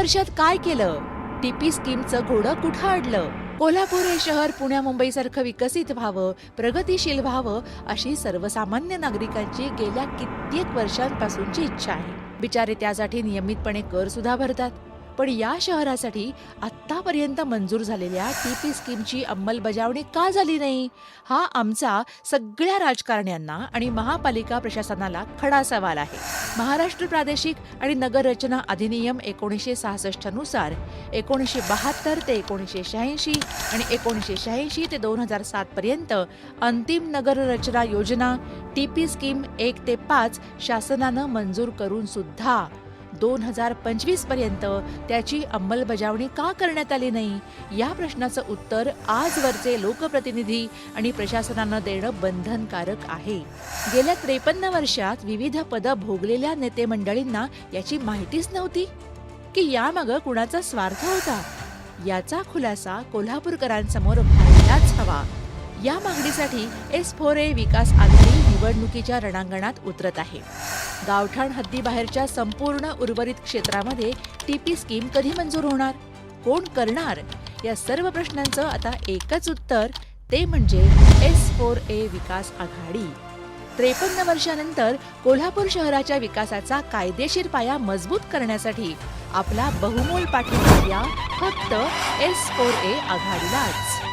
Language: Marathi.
वर्षात काय केलं? टीपी स्कीमचं घोडं कुठं अडलं कोल्हापूर हे शहर पुण्या मुंबईसारखं विकसित व्हावं प्रगतीशील व्हावं अशी सर्वसामान्य नागरिकांची गेल्या कित्येक वर्षांपासूनची इच्छा आहे. बिचारे त्यासाठी नियमितपणे कर सुद्धा भरतात. पण या शहरासाठी आत्तापर्यंत मंजूर झालेल्या टी पी स्कीमची अंमलबजावणी का झाली नाही? हा आमचा सगळ्या राजकारण्यांना आणि महापालिका प्रशासनाला खडा सवाल आहे. महाराष्ट्र प्रादेशिक आणि नगररचना अधिनियम एकोणीसशे सहासष्टनुसार एकोणीसशे बहात्तर ते एकोणीसशे शहाऐंशी आणि एकोणीसशे शहाऐंशी ते दोन हजार सात पर्यंत अंतिम नगररचना योजना टी पी स्कीम एक ते पाच शासनानं मंजूर करून सुद्धा दोन हजार पंचवीसपर्यंत त्याची अंमलबजावणी का करण्यात आली नाही? या प्रश्नाचं उत्तर आजवरचे लोकप्रतिनिधी आणि प्रशासनानं देणं बंधनकारक आहे. गेल्या त्रेपन्न वर्षात विविध पदं भोगलेल्या नेते मंडळींना याची माहितीच नव्हती? की यामागं कुणाचा स्वार्थ होता? याचा खुलासा कोल्हापूरकरांसमोर व्हायलाच हवा. या मागणीसाठी एस फोर ए विकास आघाडी निवडणुकीच्या रणांगणात उतरत आहे. गावठाण हद्दीबाहेरच्या संपूर्ण उर्वरित क्षेत्रामध्ये टीपी स्कीम कधी मंजूर होणार? कोण करणार? या सर्व प्रश्नांचं आता एकच उत्तर ते म्हणजे एस फोर ए विकास आघाडी. त्रेपन्न वर्षानंतर कोल्हापूर शहराच्या विकासाचा कायदेशीर पाया मजबूत करण्यासाठी आपला बहुमोल पाठिंबा द्या फक्त एस फोर ए आघाडीलाच.